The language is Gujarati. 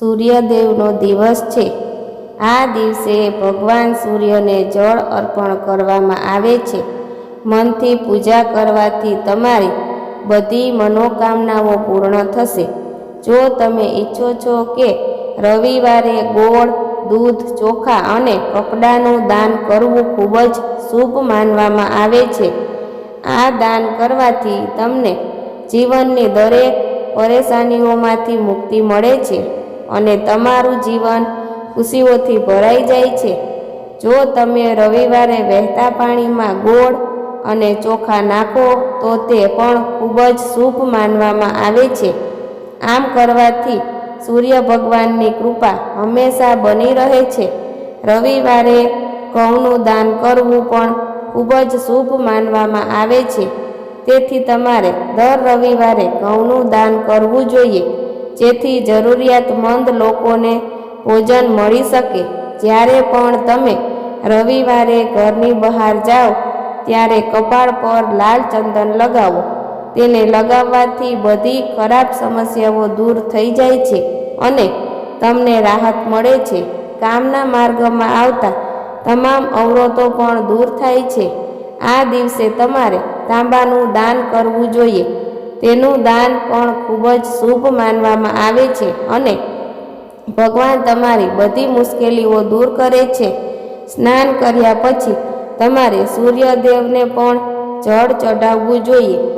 સૂર્યદેવનો દિવસ છે. આ દિવસે ભગવાન સૂર્યને જળ અર્પણ કરવામાં આવે છે. મનથી પૂજા કરવાથી તમારી બધી મનોકામનાઓ પૂર્ણ થશે. જો તમે ઈચ્છો છો કે રવિવારે ગોળ, દૂધ, ચોખા અને કપડાનું દાન કરવું ખૂબ જ શુભ માનવામાં આવે છે. આ દાન કરવાથી તમને જીવનની દરેક પરેશાનીઓમાંથી મુક્તિ મળે છે. અને તમારું જીવન ખુશીઓથી ભરાઈ જાય છે. જો તમે રવિવારે વહેતા પાણીમાં ગોળ અને ચોખા નાખો, તો તે પણ ખૂબ જ શુભ માનવામાં આવે છે. આમ કરવાથી સૂર્ય ભગવાનની કૃપા હંમેશા બની રહે છે. રવિવારે ઘઉંનું દાન કરવું પણ ખૂબ જ શુભ માનવામાં આવે છે. તેથી તમારે દર રવિવારે ઘઉંનું દાન કરવું જોઈએ. જેથી જરૂરિયાતમંદ લોકોને ભોજન મળી શકે. જ્યારે પણ તમે રવિવારે ઘરની બહાર જાઓ, ત્યારે કપાળ પર લાલ ચંદન લગાવો. તેને લગાવવાથી બધી ખરાબ સમસ્યાઓ દૂર થઈ જાય છે અને તમને રાહત મળે છે. કામના માર્ગમાં આવતા તમામ અવરોધો પણ દૂર થાય છે. આ દિવસે તમારે તાંબાનું દાન કરવું જોઈએ. તેનું દાન પણ ખૂબ જ શુભ માનવામાં આવે છે અને ભગવાન તમારી બધી મુશ્કેલીઓ દૂર કરે છે. સ્નાન કર્યા પછી તમારે સૂર્યદેવને પણ જળ ચઢાવવું જોઈએ.